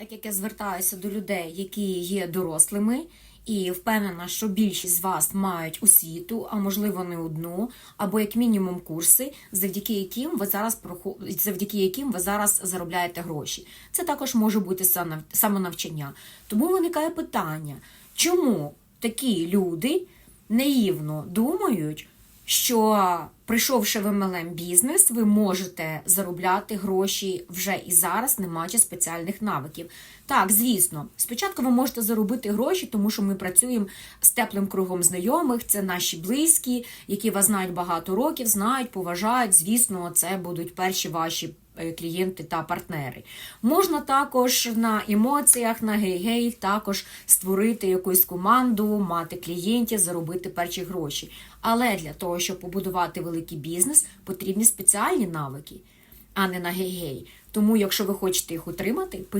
Так як я звертаюся до людей, які є дорослими, і впевнена, що більшість з вас мають освіту, а можливо не одну, або як мінімум курси, завдяки яким ви зараз завдяки яким ви зараз заробляєте гроші. Це також може бути самонавчання. Тому виникає питання, чому такі люди наївно думають, що прийшовши в MLM бізнес, ви можете заробляти гроші вже і зараз, не маючи спеціальних навиків. Так, звісно, спочатку ви можете заробити гроші, тому що ми працюємо з теплим кругом знайомих, це наші близькі, які вас знають багато років, знають, поважають. Звісно, це будуть перші ваші е, клієнти та партнери. Можна також на емоціях, на гей-гей також створити якусь команду, мати клієнтів, заробити перші гроші. Але для того, щоб побудувати великий бізнес, потрібні спеціальні навики, а не на гей-гей. Тому, якщо ви хочете їх отримати, пишіть.